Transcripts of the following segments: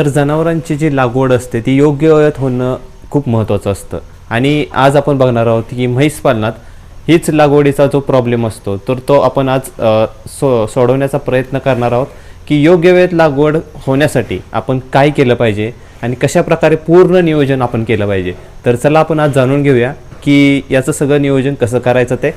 तर जनावरांची जी लागवड असते ती योग्य वयात होणं खूप महत्त्वाचं असतं. आणि आज आपण बघणार आहोत की म्हैस पालनात हीच लागवडीचा जो प्रॉब्लेम असतो तर तो आपण आज सो सोडवण्याचा प्रयत्न करणार आहोत की योग्य वेळेत लागवड होण्यासाठी आपण काय केलं पाहिजे आणि कशा प्रकारे पूर्ण नियोजन आपण केलं पाहिजे. तर चला आपण आज जाणून घेऊया की याचं सगळं नियोजन कसं करायचं ते.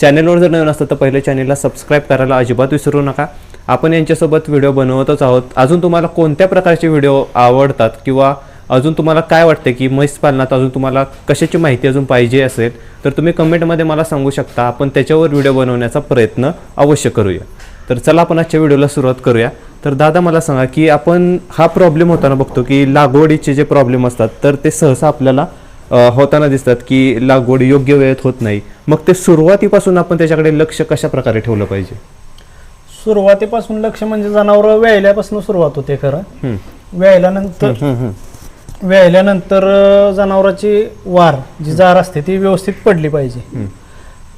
चॅनलवर जर नवीन असतं तर पहिले चॅनलला सबस्क्राईब करायला अजिबात विसरू नका. आपण यांच्यासोबत व्हिडिओ बनवतच आहोत. अजून तुम्हाला कोणत्या प्रकारचे व्हिडिओ आवडतात? किंवा अजून तुम्हाला काय वाटते की म्हैस पालनात अजून तुम्हाला कशाची माहिती अजून पाहिजे असेल तर तुम्ही कमेंटमध्ये मला सांगू शकता. आपण त्याच्यावर व्हिडिओ बनवण्याचा प्रयत्न अवश्य करूया. तर चला आपण आजच्या व्हिडिओला सुरुवात करूया. तर दादा मला सांगा की आपण हा प्रॉब्लेम होताना बघतो की लागवडीचे जे प्रॉब्लेम असतात तर ते सहसा आपल्याला होताना दिसतात की लागवड योग्य वेळेत होत नाही. मग ते सुरुवातीपासून आपण त्याच्याकडे लक्ष कशा प्रकारे ठेवलं पाहिजे? सुरुवातीपासून लक्ष म्हणजे जनावर व्यायल्यापासून सुरुवात होते खरं. व्यायल्यानंतर. व्यायल्यानंतर जनावराची वार जी जार असते ती व्यवस्थित पडली पाहिजे.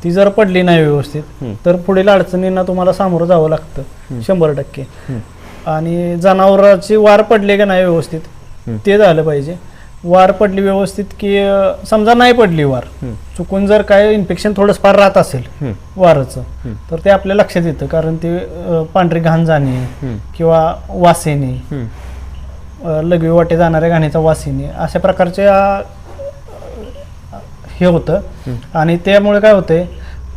ती जर पडली नाही व्यवस्थित. तर पुढील अडचणींना तुम्हाला सामोरं जावं लागतं शंभर टक्के. आणि जनावराची वार पडली का नाही व्यवस्थित. ते झालं पाहिजे वार पडली व्यवस्थित की अं, समजा नाही पडली वार. चुकून जर काय इन्फेक्शन थोडंच फार राहत असेल. वारचं. तर ते आपल्या लक्षात येतं कारण ते अं, पांढरी घाण जाणे. किंवा वास येणे. अ, लघवी वाटे जाणाऱ्या घाणीचा वास येणे अशा प्रकारचे अ, हे होतं. आणि त्यामुळे काय होतंय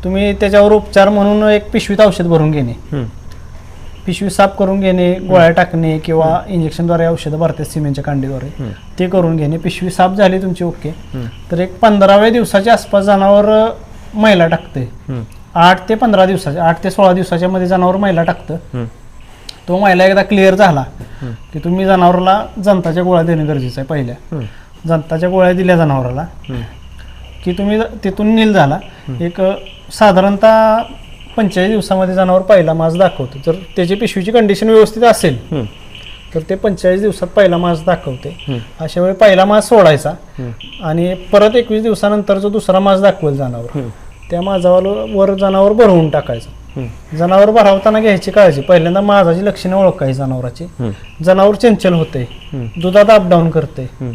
तुम्ही त्याच्यावर उपचार म्हणून एक पिशवीत औषध भरून घेणे हम्म. पिशवी साफ करून घेणे गोळ्या टाकणे किंवा इंजेक्शनद्वारे औषधं भरतात सिमेंटच्या कांडीद्वारे. ते करून घेणे पिशवी साफ झाली तुमची ओके. तर एक पंधराव्या दिवसाच्या आसपास जनावर मैला टाकते. आठ ते पंधरा दिवसाच्या आठ ते सोळा दिवसाच्या मध्ये जनावर मैला टाकतं. तो मैला एकदा क्लिअर झाला. की तुम्ही जनावराला जंताच्या गोळ्या देणे गरजेचं आहे पहिल्या. जंताच्या गोळ्या दिल्या जनावराला. की तुम्ही तिथून नील झाला एक साधारणतः पंचेचाळीस दिवसामध्ये जनावर पहिला मास दाखवतो जर त्याची पिशवीची कंडिशन व्यवस्थित असेल हम्म. तर ते पंचेचाळीस दिवसात पहिला मास दाखवते. अशा वेळी पहिला मास सोडायचा. आणि परत एकवीस दिवसानंतर जो दुसरा मास दाखवेल जनावर हम्म. त्या माझावर वर जनावर भरवून टाकायचं हम्म. जनावर भरवताना घ्यायची काळजी पहिल्यांदा माझाची लक्षणे ओळखायची जनावराची हम्म. जनावर चंचल होते हम्म. दुधात अपडाऊन करते हम्म.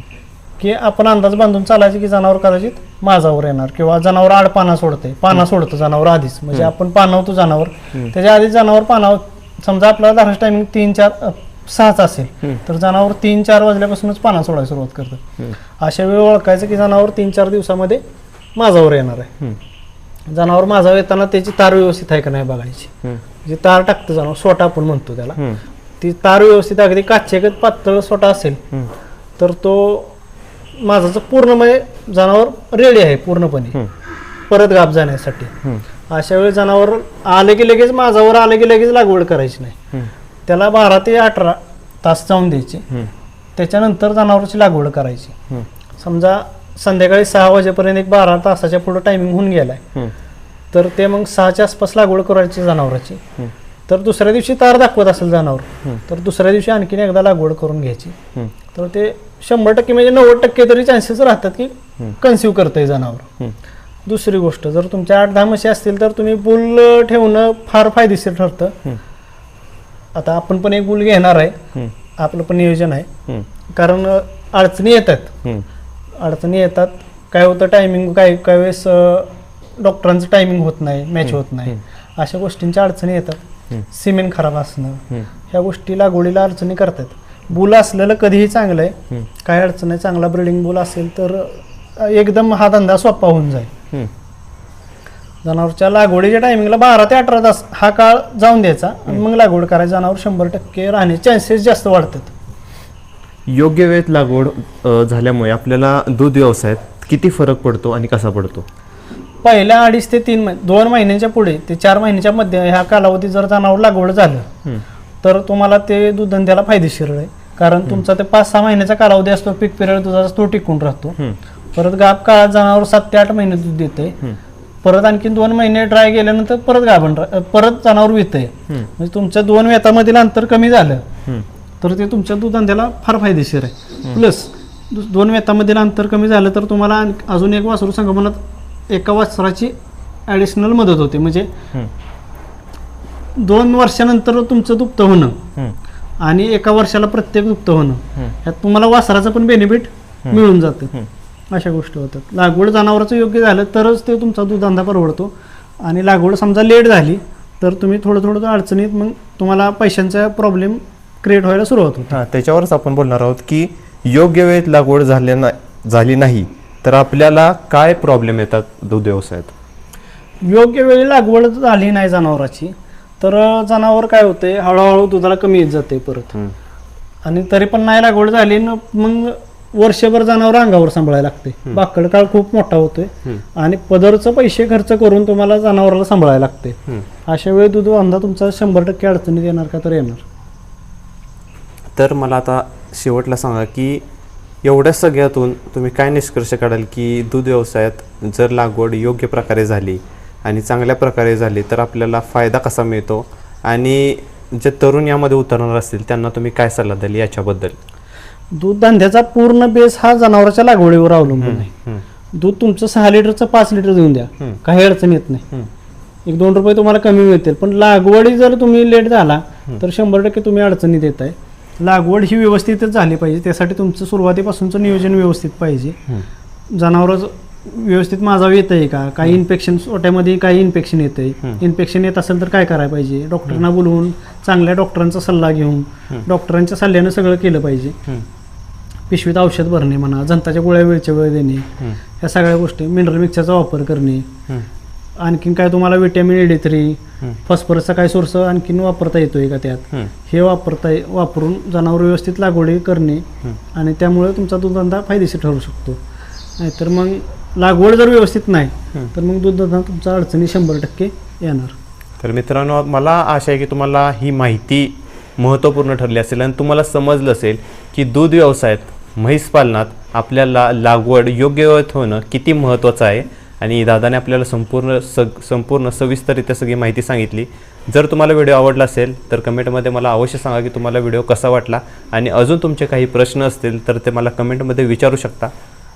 की आपण अंदाज बांधून चालायचे की जनावर कदाचित माझावर येणार किंवा जनावर आड पाना सोडते पाना सोडतं जनावर आधीच म्हणजे आपण पानावतो जनावर त्याच्या आधी जनावर पानाव समजा आपल्याला धाराच टायमिंग तीन चार सहाच असेल. तर जनावर तीन चार वाजल्यापासूनच पाना सोडायला सुरुवात करतं. अशा वेळी ओळखायचं की जनावर तीन चार दिवसामध्ये माझावर येणार आहे. जनावर माझावर येताना त्याची तार व्यवस्थित आहे का नाही बघायची. जी तार टाकतं जनावर सोटा आपण म्हणतो त्याला. ती तार व्यवस्थित अगदी काचेगत पातळ सोटा असेल. तर तो माझाचं पूर्ण म्हणजे जनावर रेडी आहे पूर्णपणे. परत गाप जाण्यासाठी. अशा वेळी जनावर आले की लगेच माझावर आले की लगेच लागवड करायची नाही. त्याला बारा ते अठरा तास जाऊन द्यायचे. त्याच्यानंतर जनावराची लागवड करायची. समजा संध्याकाळी सहा वाजेपर्यंत एक बारा तासाच्या पुढं टायमिंग होऊन गेलाय. तर ते मग सहाच्या आसपास लागवड करायची जनावराची. तर दुसऱ्या दिवशी तार दाखवत असेल जनावर. तर दुसऱ्या दिवशी आणखीन एकदा लागवड करून घ्यायची. तर ते शंभर टक्के म्हणजे नव्वद टक्के तरी चान्सेस राहतात की. कन्सिव्ह करतंय जनावर. दुसरी गोष्ट जर तुमच्या आठ दहा म्हशी असतील तर तुम्ही बुल ठेवणं फार फायदेशीर ठरतं. आता आपण पण एक बुल घेणार आहे. आपलं पण नियोजन आहे. कारण अडचणी येतात. अडचणी येतात काय होतं टायमिंग काय काय वेळेस डॉक्टरांचं टायमिंग होत नाही मॅच होत नाही अशा गोष्टींच्या अडचणी येतात. सिमेंट खराब असणं. ह्या गोष्टी लागवडीला अडचणी करतात बुल असलेलं कधीही चांगलं आहे. काय अडचण आहे चांगला ब्रिडिंग बुल असेल तर एकदम हा धंदा सोपा होऊन जाईल. जनावरच्या लागवडीच्या टायमिंगला बारा ते अठरा तास हा काळ जाऊन द्यायचा आणि मग लागवड करायची. जनावर शंभर टक्के राहण्याचे चान्सेस जास्त वाढतात. योग्य वेळेत लागवड झाल्यामुळे आपल्याला दूध व्यवसायात किती फरक पडतो आणि कसा पडतो? पहिल्या अडीच ते तीन महिने दोन महिन्यांच्या पुढे ते चार महिन्याच्या मध्ये ह्या कालावधीत जर जनावर लागवड झालं. तर तुम्हाला ते दूध धंद्याला फायदेशीर आहे कारण तुमचा ते पाच सहा महिन्याचा कालावधी असतो पीक पिरियड दुधाचा तो टिकून राहतो. परत गाप काळात जनावर सात ते आठ महिने दूध देते. परत आणखी दोन महिने ड्राय गेल्यानंतर परत गाभण परत जनावर वितय हम्म. म्हणजे तुमच्या दोन वेतामधील अंतर कमी झालं. तर ते तुमच्या दूध धंद्याला फार फायदेशीर आहे प्लस दोन वेतामधील अंतर कमी झालं तर तुम्हाला अजून एक वासरू संगमनात एका वासराची ॲडिशनल मदत होते म्हणजे. दोन वर्षानंतर तुमचं दुप्त होणं. आणि एका वर्षाला प्रत्येक दुभतं होणं. यात तुम्हाला वासराचं पण बेनिफिट मिळून जातं. अशा गोष्टी होतात. लागवड जनावराचं योग्य झालं तरच ते तुमचा दूधधंदा परवडतो. आणि लागवड समजा लेट झाली तर तुम्ही थोडं थोडं अडचणीत मग तुम्हाला पैशांचा प्रॉब्लेम क्रिएट व्हायला सुरुवात होते. हां त्याच्यावरच आपण बोलणार आहोत की योग्य वेळेत लागवड झाल्या ना झाली नाही तर आपल्याला काय प्रॉब्लेम येतात दूध व्यवसायात योग्य वेळी लागवड झाली नाही जनावराची तर जनावर काय होते हळूहळू दुधाला कमी येत जाते परत. आणि तरी पण नाही लागवड झाली न मग वर्षभर जनावर अंगावर सांभाळायला लागते बाकड काळ खूप मोठा होतोय. आणि पदरचं पैसे खर्च करून तुम्हाला जनावराला सांभाळायला लागते अशा वेळी दूध धंदा तुमचा शंभर टक्के अडचणीत येणार का तर येणार. तर मला आता शेवटला सांगा की एवढ्या सगळ्यातून तुम्ही काय निष्कर्ष काढाल की दूध व्यवसायात जर लागवड योग्य प्रकारे झाली आणि चांगल्या प्रकारे झाली तर आपल्याला फायदा कसा मिळतो? आणि जे तरुण यामध्ये उतरणार असतील त्यांना तुम्ही काय सल्ला द्याल याच्याबद्दल? दूध धंद्याचा पूर्ण बेस हा जनावराच्या लागवडीवर अवलंबून आहे. दूध तुमचं सहा लिटरचं पाच लिटर देऊन द्या. काही अडचण येत नाही. एक दोन रुपये तुम्हाला कमी मिळतील. पण लागवडी जर तुम्ही लेट झाला तर शंभर टक्के तुम्ही अडचणीत येत आहे. लागवड ही व्यवस्थितच झाली पाहिजे. त्यासाठी तुमचं सुरुवातीपासूनचं नियोजन व्यवस्थित पाहिजे. जनावरं व्यवस्थित माझा येत आहे का? काही इन्फेक्शन सोट्यामध्ये काही इन्फेक्शन येत आहे इन्फेक्शन येत असेल तर काय करायला पाहिजे? डॉक्टरना बोलवून चांगल्या डॉक्टरांचा सल्ला घेऊन डॉक्टरांच्या सल्ल्यानं सगळं केलं पाहिजे. पिशवीत औषध भरणे म्हणा जंताच्या गोळ्या वेळच्या वेळ देणे या सगळ्या गोष्टी मिनरल मिक्सरचा वापर करणे. आणखीन काय तुम्हाला विटॅमिन एडी थ्री फॉस्फरसचा काय सोर्स आणखीन वापरता येतोय का त्यात? हे वापरता वापरून जनावर व्यवस्थित लागवडी करणे आणि त्यामुळे तुमचा दूधधंदा फायदेशीर ठरू शकतो. नाहीतर मग लागवड जर व्यवस्थित नाही तर मग दूधधंदा तुमचा अडचणी शंभर टक्के येणार. तर मित्रांनो मला आशा आहे की तुम्हाला ही माहिती महत्त्वपूर्ण ठरली असेल आणि तुम्हाला समजलं असेल की दूध व्यवसायात म्हैस पालनात आपल्याला लागवड योग्य वेळेत होणं किती महत्त्वाचं आहे. आणि दादाने आपल्याला संपूर्ण सग संपूर्ण सविस्तररित्या सगळी माहिती सांगितली. जर तुम्हाला व्हिडिओ आवडला असेल तर कमेंटमध्ये मला अवश्य सांगा की तुम्हाला व्हिडिओ कसा वाटला. आणि अजून तुमचे काही प्रश्न असतील तर ते मला कमेंटमध्ये विचारू शकता.